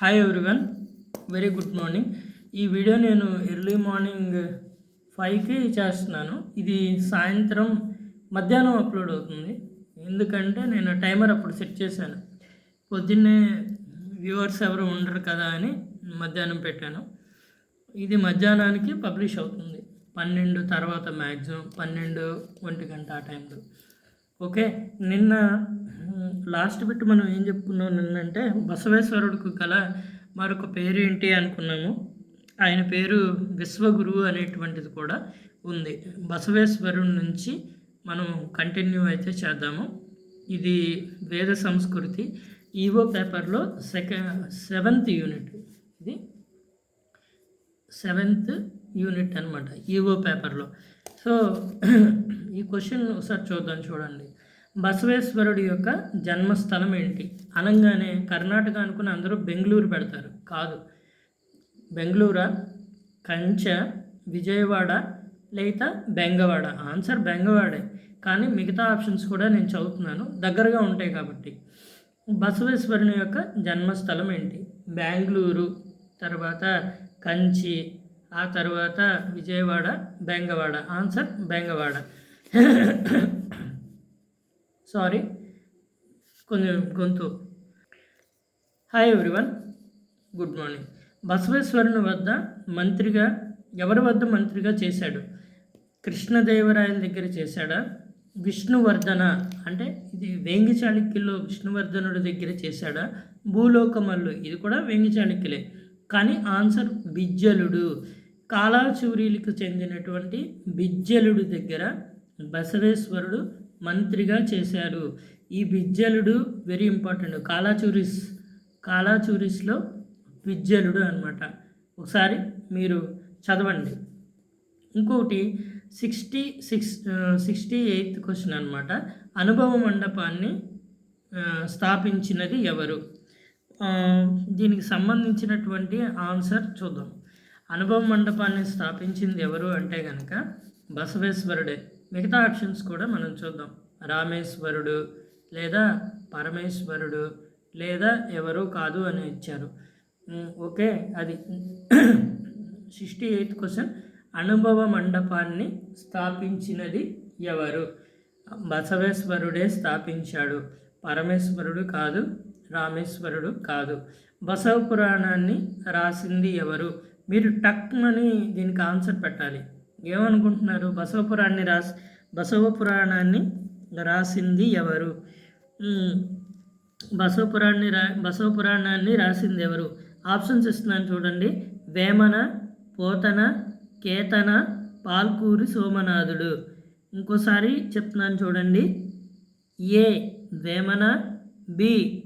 Hi everyone very good morning ఈ video నేను early morning ఫైవ్కి చేస్తున్నాను. ఇది సాయంత్రం మధ్యాహ్నం అప్లోడ్ అవుతుంది. ఎందుకంటే నేను టైమర్ అప్పుడు సెట్ చేశాను. పొద్దున్నే వ్యూవర్స్ ఎవరు ఉండరు కదా అని మధ్యాహ్నం పెట్టాను. ఇది మధ్యాహ్నానికి పబ్లిష్ అవుతుంది. పన్నెండు తర్వాత మ్యాక్సిమం పన్నెండు ఒంటి గంట ఆ టైంలో ఓకే నిన్న లాస్ట్ బిట్ మనం ఏం చెప్పుకున్నాం అంటే బసవేశ్వరుడికి గల మరొక పేరు ఏంటి అనుకున్నాము. ఆయన పేరు విశ్వగురువు అనేటువంటిది కూడా ఉంది. బసవేశ్వరుడి నుంచి మనం కంటిన్యూ అయితే చేద్దాము. ఇది వేద సంస్కృతి. ఈవో పేపర్లో సెకండ్ సెవెంత్ యూనిట్. ఇది సెవెంత్ యూనిట్ అనమాట ఈవో పేపర్లో. సో ఈ క్వశ్చన్ ఒకసారి చూద్దాం చూడండి. బసవేశ్వరుడి యొక్క జన్మస్థలం ఏంటి? అనగానే కర్ణాటక అనుకుని అందరూ బెంగళూరు పెడతారు. కాదు. బెంగళూరా కంచ విజయవాడ లేదా బెంగవాడ? ఆన్సర్ బెంగవాడే. కానీ మిగతా ఆప్షన్స్ కూడా నేను చదువుతున్నాను. దగ్గరగా ఉంటాయి కాబట్టి. బసవేశ్వరుని యొక్క జన్మస్థలం ఏంటి? బెంగళూరు. తర్వాత కంచి ఆ తర్వాత విజయవాడ బెంగవాడ. ఆన్సర్ బెంగవాడ. సారీ కొంచెం గొంతు. హాయ్ ఎవ్రీవన్ గుడ్ మార్నింగ్ బసవేశ్వరుని వద్ద మంత్రిగా ఎవరి వద్ద మంత్రిగా చేశాడు? కృష్ణదేవరాయల దగ్గర చేశాడా? విష్ణువర్ధన అంటే ఇది వేంగి చాళుక్యుల్లో విష్ణువర్ధనుడి దగ్గర చేశాడా? భూలోకమల్లు ఇది కూడా వేంగి చాళుక్యులే కానీ ఆన్సర్ బిజ్జలుడు. కాలాచూరీలకు చెందినటువంటి బిజ్జలుడు దగ్గర బసవేశ్వరుడు మంత్రిగా చేశారు. ఈ విజ్జలుడు వెరీ ఇంపార్టెంట్ కాలాచూరిస్ కాలాచూరిస్లో విజ్జలుడు అనమాట ఒకసారి మీరు చదవండి. ఇంకొకటి sixty six sixty eighth question అనమాట అనుభవ మండపాన్ని స్థాపించినది ఎవరు? దీనికి సంబంధించినటువంటి ఆన్సర్ చూద్దాం. అనుభవ మండపాన్ని స్థాపించింది ఎవరు అంటే కనుక బసవేశ్వరుడే. మిగతా ఆప్షన్స్ కూడా మనం చూద్దాం. రామేశ్వరుడు లేదా పరమేశ్వరుడు లేదా ఎవరు కాదు అని ఇచ్చారు. ఓకే అది. Sixty eighth question. అనుభవ మండపాన్ని స్థాపించినది ఎవరు? బసవేశ్వరుడే స్థాపించాడు. పరమేశ్వరుడు కాదు రామేశ్వరుడు కాదు. బసవ పురాణాన్ని రాసింది ఎవరు? మీరు టక్మని దీనికి ఆన్సర్ పెట్టాలి. ఏమనుకుంటున్నారు? బసవ పురాణాన్ని రాసి బసవ పురాణాన్ని రాసింది ఎవరు? మ్మ్. బసవ పురాణాన్ని రా బసవ పురాణాన్ని రాసింది ఎవరు? ఆప్షన్స్ ఇస్తున్నాను చూడండి. వేమన పోతన కేతన పాల్కూరి సోమనాథుడు. ఇంకోసారి చెప్తున్నాను చూడండి. A Vemana B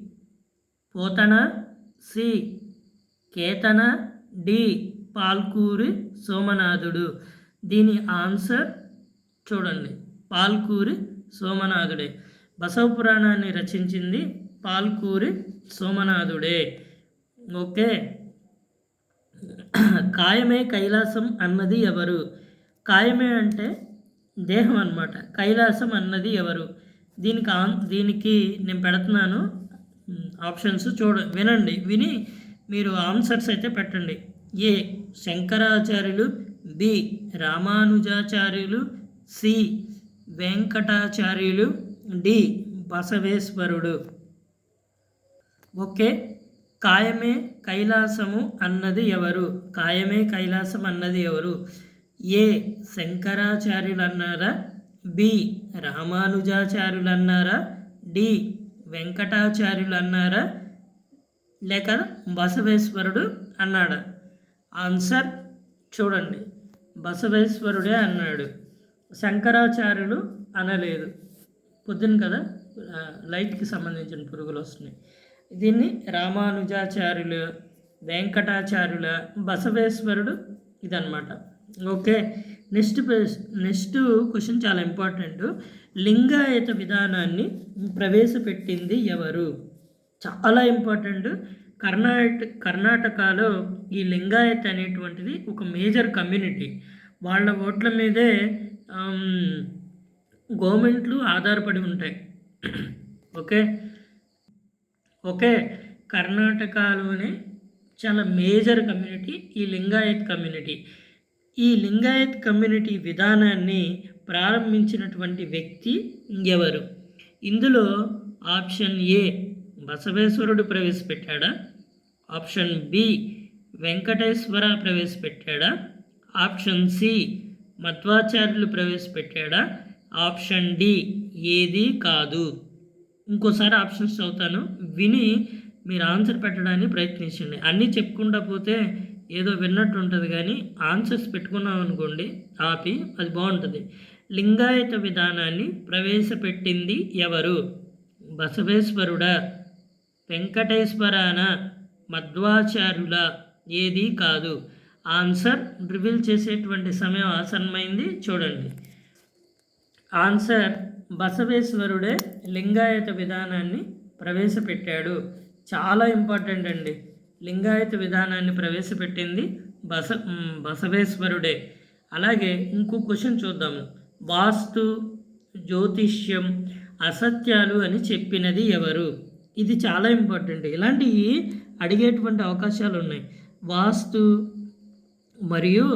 Potana C Ketana D Palkuri సోమనాథుడు. దీని ఆన్సర్ చూడండి. పాల్కూరి సోమనాథుడే. బసవ పురాణాన్ని రచించింది పాల్కూరి సోమనాథుడే. ఓకే. కాయమే కైలాసం అన్నది ఎవరు? కాయమే అంటే దేహం అన్నమాట. కైలాసం అన్నది ఎవరు? దీనికి ఆన్ దీనికి నేను పెడుతున్నాను ఆప్షన్స్ చూడ వినండి. విని మీరు ఆన్సర్స్ అయితే పెట్టండి. ఏ శంకరాచార్యులు బి రామానుజాచార్యులు సి. వెంకటాచార్యులు డి. బసవేశ్వరుడు. ఓకే. కాయమే కైలాసము అన్నది ఎవరు? కాయమే కైలాసం అన్నది ఎవరు? ఏ. శంకరాచార్యులు అన్నారా బి. రామానుజాచార్యులు అన్నారా డి. వెంకటాచార్యులు అన్నారా లేక బసవేశ్వరుడు అన్నాడా? ఆన్సర్ చూడండి. బసవేశ్వరుడే అన్నాడు. శంకరాచార్యులు అనలేదు. పొద్దున కదా లైట్కి సంబంధించిన పురుగులు వస్తున్నాయి. దీన్ని రామానుజాచార్యులు వెంకటాచార్యుల బసవేశ్వరుడు ఇదనమాట ఓకే నెక్స్ట్ నెక్స్ట్ క్వశ్చన్ చాలా ఇంపార్టెంట్. లింగాయత విధానాన్ని ప్రవేశపెట్టింది ఎవరు? చాలా ఇంపార్టెంట్. కర్ణాటక కర్ణాటకలో ఈ లింగాయత్ అనేటువంటిది ఒక మేజర్ కమ్యూనిటీ. వాళ్ళ ఓట్ల మీదే గవర్నమెంట్లు ఆధారపడి ఉంటాయి. ఓకే? ఓకే. కర్ణాటకలోని చాలా మేజర్ కమ్యూనిటీ ఈ లింగాయత్ కమ్యూనిటీ. ఈ లింగాయత్ కమ్యూనిటీ విధానాన్ని ప్రారంభించినటువంటి వ్యక్తి ఎవరు ఇందులో ఆప్షన్ ఏ బసవేశ్వరుడు ప్రవేశపెట్టాడా? ఆప్షన్ బి వెంకటేశ్వర ప్రవేశపెట్టాడా? ఆప్షన్ సి మధ్వాచార్యులు ప్రవేశపెట్టాడా? ఆప్షన్ డి ఏది కాదు. ఇంకోసారి ఆప్షన్స్ చదువుతాను. విని మీరు ఆన్సర్ పెట్టడానికి ప్రయత్నించండి. అన్నీ చెప్పుకుంటా పోతే ఏదో విన్నట్టు ఉంటుంది కానీ ఆన్సర్స్ పెట్టుకున్నాం అనుకోండి ఆపి అది బాగుంటుంది. లింగాయత విధానాన్ని ప్రవేశపెట్టింది ఎవరు? బసవేశ్వరుడా. వెంకటేశ్వరాన మధ్వాచార్యుల ఏది కాదు. ఆన్సర్ రివీల్ చేసేటువంటి సమయం ఆసన్నమైంది. చూడండి. ఆన్సర్ బసవేశ్వరుడే లింగాయత విధానాన్ని ప్రవేశపెట్టాడు. చాలా ఇంపార్టెంట్ అండి. లింగాయత విధానాన్ని ప్రవేశపెట్టింది బస బసవేశ్వరుడే. అలాగే ఇంకో క్వశ్చన్ చూద్దాము వాస్తు జ్యోతిష్యం అసత్యాలు అని చెప్పినది ఎవరు? ఇది చాలా ఇంపార్టెంట్. ఇలాంటివి అడిగేటువంటి అవకాశాలు ఉన్నాయి వాస్తు మరియు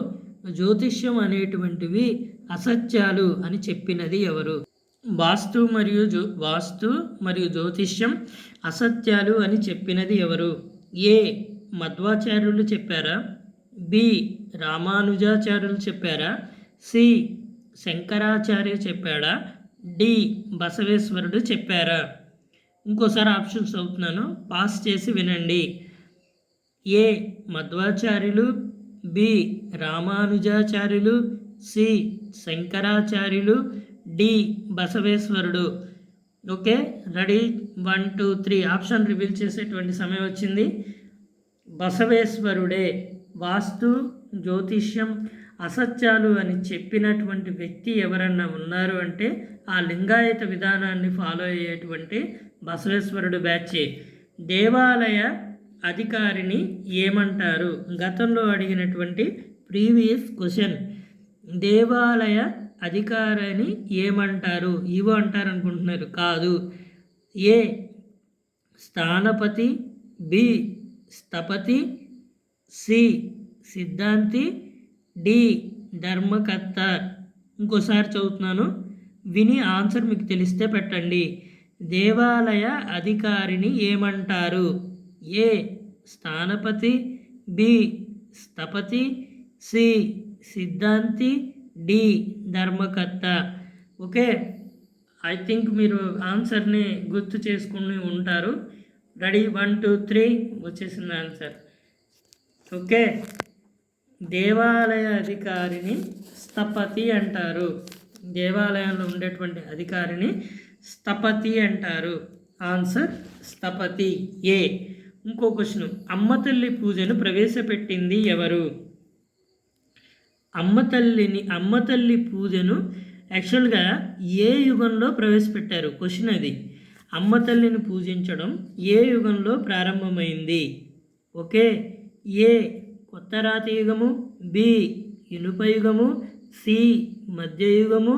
జ్యోతిష్యం అనేటువంటివి అసత్యాలు అని చెప్పినది ఎవరు? వాస్తు మరియు జ్యో వాస్తు మరియు జ్యోతిష్యం అసత్యాలు అని చెప్పినది ఎవరు? ఏ మధ్వాచార్యులు చెప్పారా? బి రామానుజాచార్యులు చెప్పారా? సి శంకరాచార్య చెప్పాడా? డి బసవేశ్వరుడు చెప్పారా? ఇంకోసారి ఆప్షన్స్ అవుతున్నాను పాస్ చేసి వినండి. ఏ మధ్వాచార్యులు బి రామానుజాచార్యులు సి శంకరాచార్యులు D బసవేశ్వరుడు. Okay ready? One two three. Option reveal చేసేటువంటి సమయం వచ్చింది. బసవేశ్వరుడే. వాస్తు జ్యోతిష్యం అసత్యాలు అని చెప్పినటువంటి వ్యక్తి ఎవరన్నా ఉన్నారు అంటే ఆ లింగాయత విధానాన్ని ఫాలో అయ్యేటువంటి బసవేశ్వరుడు బ్యాచే. దేవాలయ అధికారిని ఏమంటారు? గతంలో అడిగినటువంటి ప్రీవియస్ క్వశ్చన్. దేవాలయ అధికారిని ఏమంటారు? ఇవో అంటారు అనుకుంటున్నారు. కాదు. ఏ. స్థానపతి. బి. స్థపతి. సి. సిద్ధాంతి. డి ధర్మకర్త. ఇంకోసారి చదువుతున్నాను. విని ఆన్సర్ మీకు తెలిస్తే పెట్టండి. దేవాలయ అధికారిని ఏమంటారు? ఏ స్థానపతి బి స్థపతి సి సిద్ధాంతి డి ధర్మకర్త. ఓకే ఐ థింక్ మీరు ఆన్సర్ని గుర్తు చేసుకుని ఉంటారు. రెడీ వన్ టూ త్రీ వచ్చేసింది ఆన్సర్. ఓకే. దేవాలయ అధికారిని స్థపతి అంటారు. దేవాలయంలో ఉండేటువంటి అధికారిని స్థపతి అంటారు. ఆన్సర్ స్థపతి. ఏ. ఇంకో క్వశ్చన్. అమ్మతల్లి పూజను ప్రవేశపెట్టింది ఎవరు? అమ్మతల్లిని అమ్మతల్లి పూజను యాక్చువల్గా ఏ యుగంలో ప్రవేశపెట్టారు? క్వశ్చన్ అది. అమ్మతల్లిని పూజించడం ఏ యుగంలో ప్రారంభమైంది? ఓకే. ఏ. కొత్త రాతి యుగము? బి ఇనుప యుగము సి మధ్యయుగము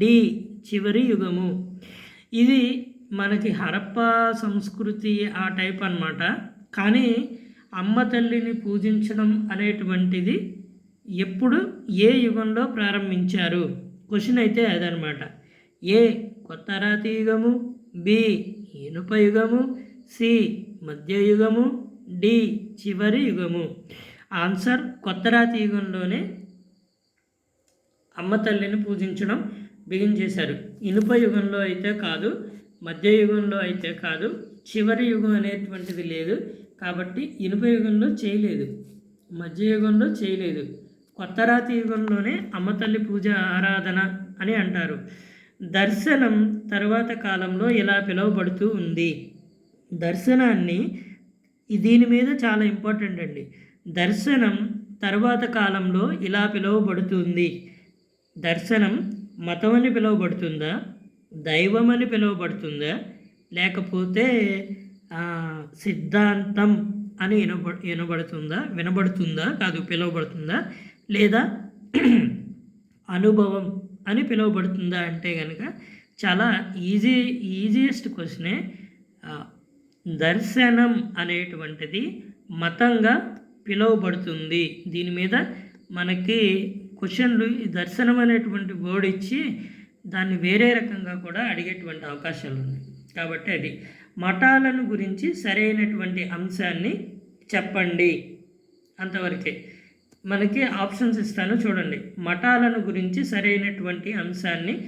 డి చివరి యుగము. ఇది మనకి హరప్ప సంస్కృతి ఆ టైప్ అనమాట కానీ అమ్మ తల్లిని పూజించడం అనేటువంటిది ఎప్పుడు ఏ యుగంలో ప్రారంభించారు? క్వశ్చన్ అయితే అదనమాట ఏ కొత్త రాతి యుగము బి ఇనుప యుగము సి మధ్యయుగము డి చివరి యుగము. ఆన్సర్ కొత్త రాతి యుగంలోనే అమ్మ తల్లిని పూజించడం బిగిన్ చేశారు. ఇనుప యుగంలో అయితే కాదు మధ్యయుగంలో అయితే కాదు చివరి యుగం అనేటువంటిది లేదు కాబట్టి ఇనుప యుగంలో చేయలేదు మధ్యయుగంలో చేయలేదు. కొత్త రాతి యుగంలోనే అమ్మ తల్లి పూజ ఆరాధన అని అంటారు. దర్శనం తర్వాత కాలంలో ఇలా పిలువబడుతూ ఉంది. దర్శనాన్ని దీని మీద చాలా ఇంపార్టెంట్ అండి. దర్శనం తర్వాత కాలంలో ఇలా పిలువబడుతుంది. దర్శనం మతం అని పిలువబడుతుందా? దైవం అని పిలువబడుతుందా? లేకపోతే సిద్ధాంతం అని వినబ వినబడుతుందా? వినబడుతుందా? కాదు పిలువబడుతుందా? లేదా అనుభవం అని పిలువబడుతుందా అంటే కనుక చాలా ఈజీ ఈజియెస్ట్ క్వశ్చనే దర్శనం అనేటువంటిది మతంగా పిలువబడుతుంది. దీని మీద మనకి క్వశ్చన్లు ఈ దర్శనం అనేటువంటి బోర్డు ఇచ్చి దాన్ని వేరే రకంగా కూడా అడిగేటువంటి అవకాశాలు ఉన్నాయి కాబట్టి అది మఠాలను గురించి సరైనటువంటి అంశాన్ని చెప్పండి. అంతవరకే మనకి ఆప్షన్స్ ఇస్తాను చూడండి. మఠాలను గురించి సరైనటువంటి అంశాన్ని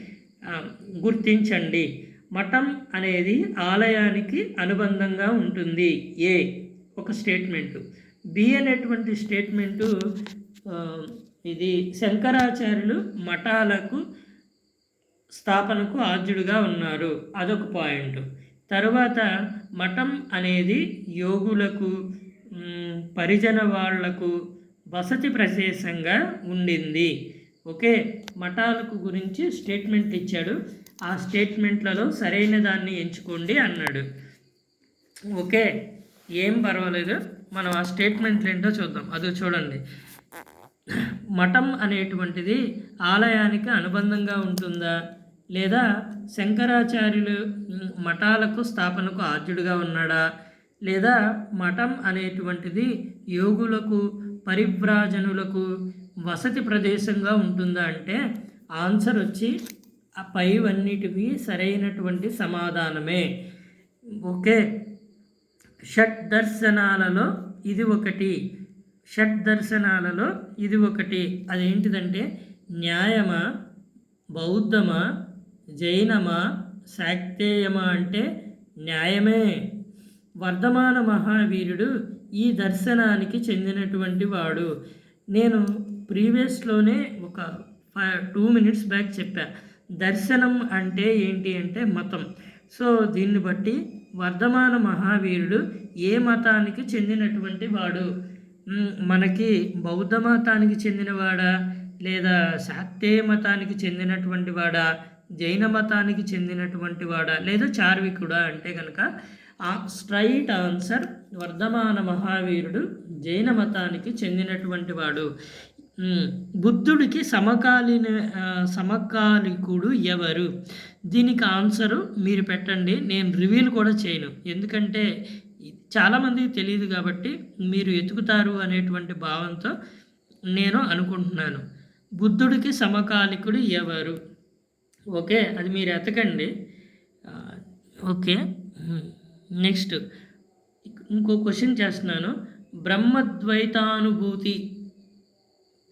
గుర్తించండి. మఠం అనేది ఆలయానికి అనుబంధంగా ఉంటుంది. ఏ? ఒక స్టేట్మెంటు. బి అనేటువంటి స్టేట్మెంటు ఇది శంకరాచార్యులు మఠాలకు స్థాపనకు ఆద్యుడుగా ఉన్నారు. అదొక పాయింట్. తరువాత మఠం అనేది యోగులకు పరిజన వాళ్ళకు వసతి ప్రదేశంగా ఉండింది. ఓకే మఠాలకు గురించి స్టేట్మెంట్ ఇచ్చాడు. ఆ స్టేట్మెంట్లలో సరైన దాన్ని ఎంచుకోండి అన్నాడు. ఓకే ఏం పర్వాలేదు. మనం ఆ స్టేట్మెంట్లు ఏంటో చూద్దాం. అది చూడండి. మఠం అనేటువంటిది ఆలయానికి అనుబంధంగా ఉంటుందా? లేదా శంకరాచార్యులు మఠాలకు స్థాపనకు ఆద్యుడిగా ఉన్నాడా? లేదా మఠం అనేటువంటిది యోగులకు పరివ్రాజనులకు వసతి ప్రదేశంగా ఉంటుందా అంటే ఆన్సర్ వచ్చి ఆ పైవన్నిటివి సరైనటువంటి సమాధానమే. ఓకే. షట్ దర్శనాలలో ఇది ఒకటి. షట్ దర్శనాలలో ఇది ఒకటి. అదేంటిదంటే న్యాయమా బౌద్ధమా జైనమా శాక్తేయమా అంటే న్యాయమే. వర్ధమాన మహావీరుడు ఈ దర్శనానికి చెందినటువంటి వాడు. నేను ప్రీవియస్లోనే ఒక ఫైవ్ టూ మినిట్స్ బ్యాక్ చెప్పా. దర్శనం అంటే ఏంటి అంటే మతం. సో దీన్ని బట్టి వర్ధమాన మహావీరుడు ఏ మతానికి చెందినటువంటి వాడు? మనకి బౌద్ధ మతానికి చెందినవాడా? లేదా శాక్తేయ మతానికి చెందినటువంటి వాడా? జైన మతానికి చెందినటువంటి వాడా? లేదా చార్వికుడా అంటే కనుక ఆ స్ట్రైట్ ఆన్సర్ వర్ధమాన మహావీరుడు జైన మతానికి చెందినటువంటి వాడు. బుద్ధుడికి సమకాలీన సమకాలికుడు ఎవరు? దీనికి ఆన్సరు మీరు పెట్టండి. నేను రివీల్ కూడా చేయను. ఎందుకంటే చాలామందికి తెలియదు కాబట్టి మీరు ఎతుకుతారు అనేటువంటి భావంతో నేను అనుకుంటున్నాను. బుద్ధుడికి సమకాలికుడు ఎవరు? ఓకే అది మీరు ఎతకండి. ఓకే. నెక్స్ట్ ఇంకో క్వశ్చన్ చేస్తున్నాను. బ్రహ్మద్వైతానుభూతి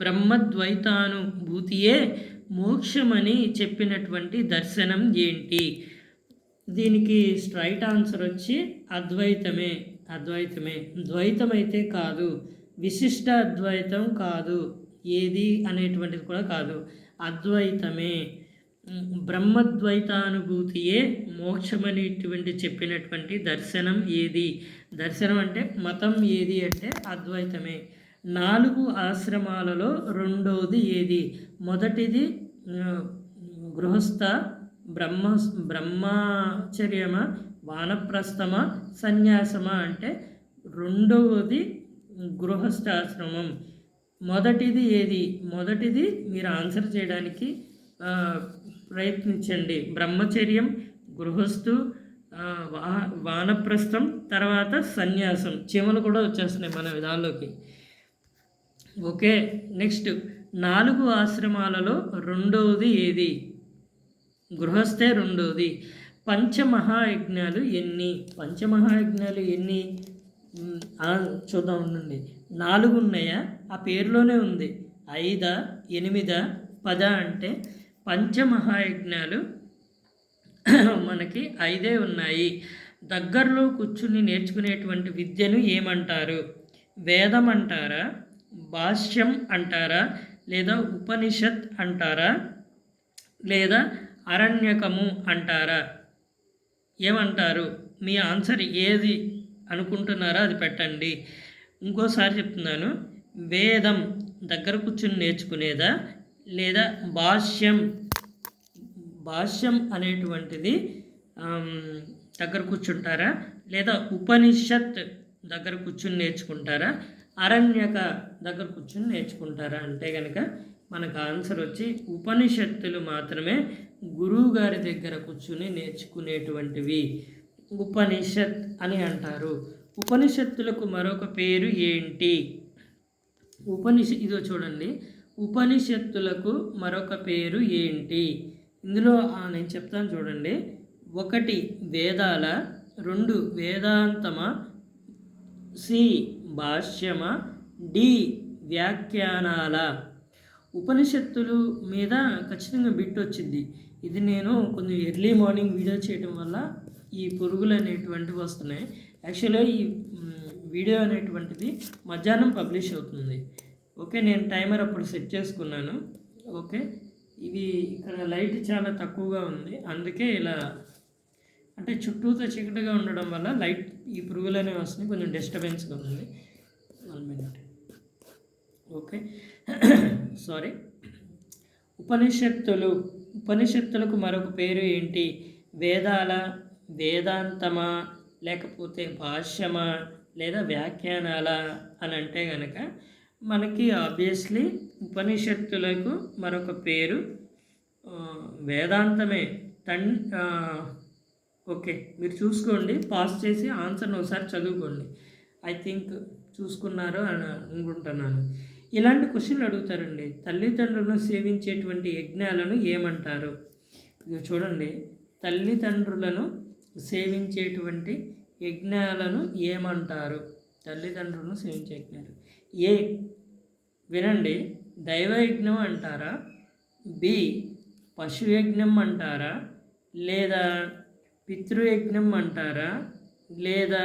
బ్రహ్మద్వైతానుభూతియే మోక్షమని చెప్పినటువంటి దర్శనం ఏంటి? దీనికి స్ట్రైట్ ఆన్సర్ వచ్చి అద్వైతమే అద్వైతమే. ద్వైతం అయితే కాదు విశిష్ట అద్వైతం కాదు ఏది అనేటువంటిది కూడా కాదు. అద్వైతమే. బ్రహ్మద్వైతానుభూతియే మోక్షమనేటువంటి చెప్పినటువంటి దర్శనం ఏది? దర్శనం అంటే మతం ఏది అంటే అద్వైతమే. నాలుగు ఆశ్రమాలలో రెండోది ఏది? మొదటిది గృహస్థ బ్రహ్మ బ్రహ్మచర్యమా వానప్రస్థమా సన్యాసమా అంటే రెండవది గృహస్థాశ్రమం. మొదటిది ఏది? మొదటిది మీరు ఆన్సర్ చేయడానికి ప్రయత్నించండి. బ్రహ్మచర్యం గృహస్థు వా వానప్రస్థం తర్వాత సన్యాసం. చీమలు కూడా వచ్చేస్తున్నాయి మన విధానంలోకి. Okay next. నాలుగు ఆశ్రమాలలో రెండవది ఏది? గృహస్థే రెండవది. పంచమహాయజ్ఞాలు ఎన్ని? పంచమహాయజ్ఞాలు ఎన్ని? చూద్దాం ఉండండి. నాలుగు ఉన్నాయా? ఆ పేరులోనే ఉంది. ఐదా? ఎనిమిదా? పద అంటే పంచమహాయజ్ఞాలు మనకి ఐదే ఉన్నాయి. దగ్గరలో కూర్చుని నేర్చుకునేటువంటి విద్యను ఏమంటారు? వేదం అంటారా? భాష్యం అంటారా? లేదా ఉపనిషత్ అంటారా? లేదా అరణ్యకము అంటారా? ఏమంటారు? మీ ఆన్సర్ ఏది అనుకుంటున్నారో అది పెట్టండి. ఇంకోసారి చెప్తున్నాను. వేదం దగ్గర కూర్చుని నేర్చుకునేదా? లేదా భాష్యం? భాష్యం అనేటువంటిది దగ్గర కూర్చుంటారా? లేదా ఉపనిషత్ దగ్గర కూర్చుని నేర్చుకుంటారా? అరణ్యక దగ్గర కూర్చుని నేర్చుకుంటారా అంటే కనుక మనకు ఆన్సర్ వచ్చి ఉపనిషత్తులు మాత్రమే గురువు గారి దగ్గర కూర్చుని నేర్చుకునేటువంటివి. ఉపనిషత్ అని అంటారు. ఉపనిషత్తులకు మరొక పేరు ఏంటి? ఉపనిష ఇదో చూడండి. ఉపనిషత్తులకు మరొక పేరు ఏంటి? ఇందులో నేను చెప్తాను చూడండి. ఒకటి వేదాల రెండు వేదాంతమ సి భాష్యమ డి వ్యాఖ్యానాల. ఉపనిషత్తులు మీద ఖచ్చితంగా బిట్ వచ్చింది. ఇది నేను కొంచెం ఎర్లీ మార్నింగ్ వీడియో చేయడం వల్ల ఈ పురుగులు అనేటువంటివి వస్తున్నాయి. యాక్చువల్గా ఈ వీడియో అనేటువంటిది మధ్యాహ్నం పబ్లిష్ అవుతుంది. ఓకే నేను టైమర్ అప్పుడు సెట్ చేసుకున్నాను. ఓకే ఇది ఇక్కడ లైట్ చాలా తక్కువగా ఉంది. అందుకే ఇలా అంటే చుట్టూతో చీకటిగా ఉండడం వల్ల లైట్ ఈ పురుగులు అనేవి వస్తున్నాయి కొంచెం డిస్టర్బెన్స్గా ఉంది. వన్ మినిట్ ఓకే సారీ ఉపనిషత్తులు ఉపనిషత్తులకు మరొక పేరు ఏంటి? వేదాల వేదాంతమా లేకపోతే భాష్యమా లేదా వ్యాఖ్యానాల అని అంటే కనుక మనకి ఆబ్వియస్లీ ఉపనిషత్తులకు మరొక పేరు వేదాంతమే. తన్ ఓకే మీరు చూసుకోండి పాస్ చేసి ఆన్సర్ని ఒకసారి చదువుకోండి. ఐ థింక్ చూసుకున్నారు అని అనుకుంటున్నాను. ఇలాంటి క్వశ్చన్లు అడుగుతారండి. తల్లిదండ్రులను సేవించేటువంటి యజ్ఞాలను ఏమంటారు? చూడండి. తల్లిదండ్రులను సేవించేటువంటి యజ్ఞాలను ఏమంటారు? తల్లిదండ్రులను సేవించే యజ్ఞాలు. ఏ? వినండి. దైవయజ్ఞం అంటారా? బి? పశుయజ్ఞం అంటారా? లేదా పితృయజ్ఞం అంటారా? లేదా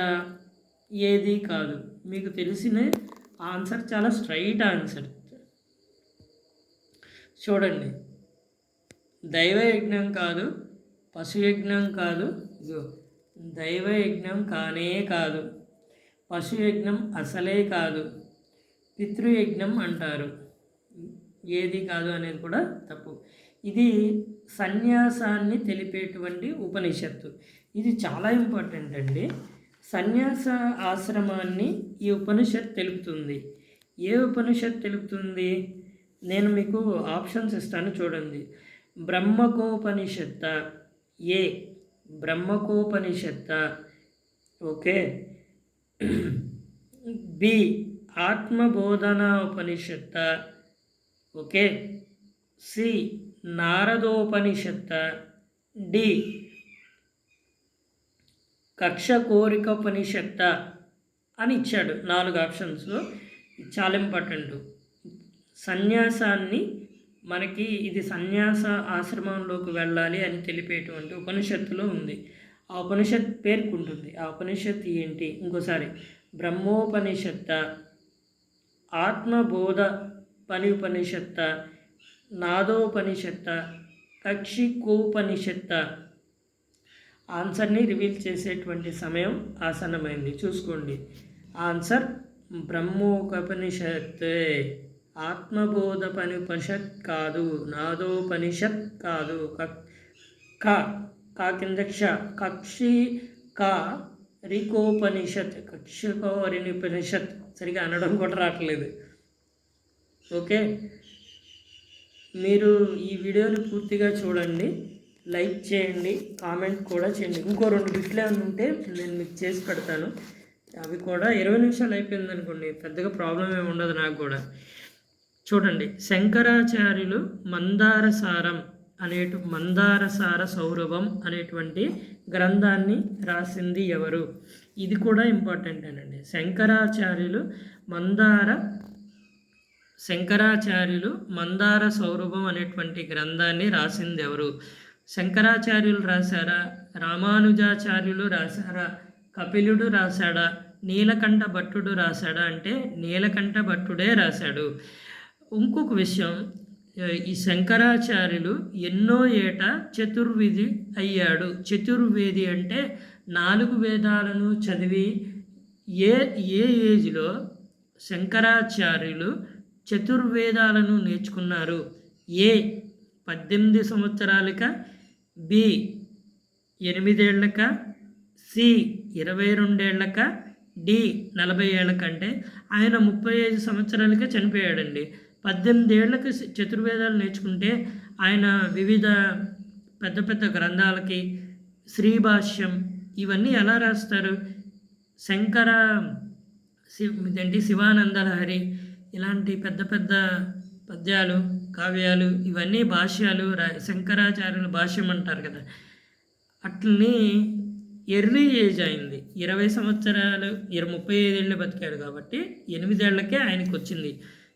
ఏది కాదు. మీకు తెలిసిన ఆన్సర్ చాలా స్ట్రైట్ ఆన్సర్. చూడండి. దైవయజ్ఞం కాదు పశుయజ్ఞం కాదు ఇదిగో దైవయజ్ఞం కానే కాదు పశుయజ్ఞం అసలే కాదు పితృయజ్ఞం అంటారు. ఏది కాదు అనేది కూడా తప్పు. ఇది సన్యాసాన్ని తెలిపేటువంటి ఉపనిషత్తు. ఇది చాలా ఇంపార్టెంట్ అండి. సన్యాస ఆశ్రమాన్ని ఈ ఉపనిషత్ తెలుపుతుంది. ఏ ఉపనిషత్ తెలుపుతుంది? నేను మీకు ఆప్షన్స్ ఇస్తాను చూడండి. బ్రహ్మకోపనిషత్త ఏ? బ్రహ్మకోపనిషత్త. ఓకే. బి. ఆత్మబోధన ఉపనిషత్త. ఓకే. సి. నారదోపనిషత్త డి. కక్ష కోరిక ఉపనిషత్త అని ఇచ్చాడు. నాలుగు ఆప్షన్స్లో చాలా ఇంపార్టెంట్. సన్యాసాన్ని మనకి ఇది సన్యాస ఆశ్రమంలోకి వెళ్ళాలి అని తెలిపేటువంటి ఉపనిషత్తులో ఉంది. ఆ ఉపనిషత్ పేర్కొంటుంది. ఆ ఉపనిషత్ ఏంటి? ఇంకోసారి. బ్రహ్మోపనిషత్త ఆత్మబోధ పని ఉపనిషత్త నాదోపనిషత్త కక్షికోపనిషత్త ఆన్సర్ని రివీల్ చేసేటువంటి సమయం ఆసన్నమైంది. చూసుకోండి. ఆన్సర్ బ్రహ్మోపనిషత్ ఆత్మబోధ పనిపనిషత్ కాదు నాదోపనిషత్ కాదు. క- క కా కింద క్ష కక్షి క రికోపనిషత్. కక్షికోరినిపనిషత్ సరిగా అనడం కూడా రావట్లేదు. ఓకే? మీరు ఈ వీడియోని పూర్తిగా చూడండి లైక్ చేయండి కామెంట్ కూడా చేయండి. ఇంకో రెండు బిట్లు ఏమైనా ఉంటే నేను మీకు చేసి పెడతాను. అవి కూడా ఇరవై నిమిషాలు అయిపోయింది అనుకోండి పెద్దగా ప్రాబ్లం ఏమి ఉండదు నాకు కూడా. చూడండి శంకరాచార్యులు మందారసారం అనేటు మందారసార సౌరభం అనేటువంటి గ్రంథాన్ని రాసింది ఎవరు? ఇది కూడా ఇంపార్టెంట్ అండి శంకరాచార్యులు మందార శంకరాచార్యులు మందార సౌరభం అనేటువంటి గ్రంథాన్ని రాసింది ఎవరు? శంకరాచార్యులు రాశారా? రామానుజాచార్యులు రాశారా? కపిలుడు రాశాడా? నీలకంఠ భట్టుడు రాశాడా? అంటే నీలకంఠ భట్టుడే రాశాడు. ఇంకొక విషయం ఈ శంకరాచార్యులు ఎన్నో ఏట చతుర్వేది అయ్యాడు. చతుర్వేది అంటే నాలుగు వేదాలను చదివి ఏ ఏ ఏజ్లో శంకరాచార్యులు చతుర్వేదాలను నేర్చుకున్నారు. ఏ పద్దెనిమిది సంవత్సరాలక బి ఎనిమిదేళ్ళక సి ఇరవై రెండేళ్ళక డి నలభై ఏళ్ళకంటే ఆయన ముప్పై ఐదు సంవత్సరాలకే చనిపోయాడండి. పద్దెనిమిది ఏళ్ళకి చతుర్వేదాలు నేర్చుకుంటే ఆయన వివిధ పెద్ద పెద్ద గ్రంథాలకి శ్రీభాష్యం ఇవన్నీ ఎలా రాస్తారు? శంకర శివ్ ఇదేంటి? శివానంద లహరి ఇలాంటి పెద్ద పెద్ద పద్యాలు కావ్యాలు ఇవన్నీ భాష్యాలు రా శంకరాచార్యుల భాష్యం అంటారు కదా. అట్లని ఎర్లీ ఏజ్ అయింది. ఇరవై సంవత్సరాలు ఇరవై ముప్పై ఐదేళ్ళు బతికాడు కాబట్టి ఎనిమిదేళ్ళకే ఆయనకు వచ్చింది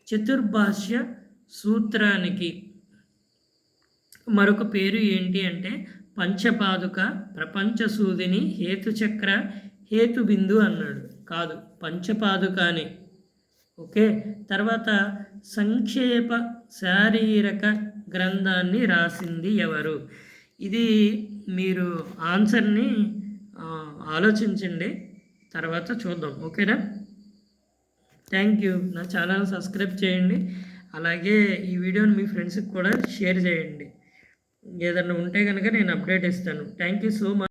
చతుర్భాష్య సూత్రానికి మరొక పేరు ఏంటి అంటే పంచపాదుక ప్రపంచ సూదిని హేతుచక్ర హేతుబిందు అన్నాడు. కాదు పంచపాదుక అని. ఓకే? తర్వాత సంక్షేప శారీరక గ్రంథాన్ని రాసింది ఎవరు? ఇది మీరు ఆన్సర్ని ఆలోచించండి. తర్వాత చూద్దాం. ఓకేనా? Thank you. నా ఛానల్ సబ్స్క్రైబ్ చేయండి. అలాగే ఈ వీడియోని మీ ఫ్రెండ్స్కి కూడా షేర్ చేయండి. ఏదన్నా ఉంటే కనుక నేను అప్డేట్ ఇస్తాను. Thank you so much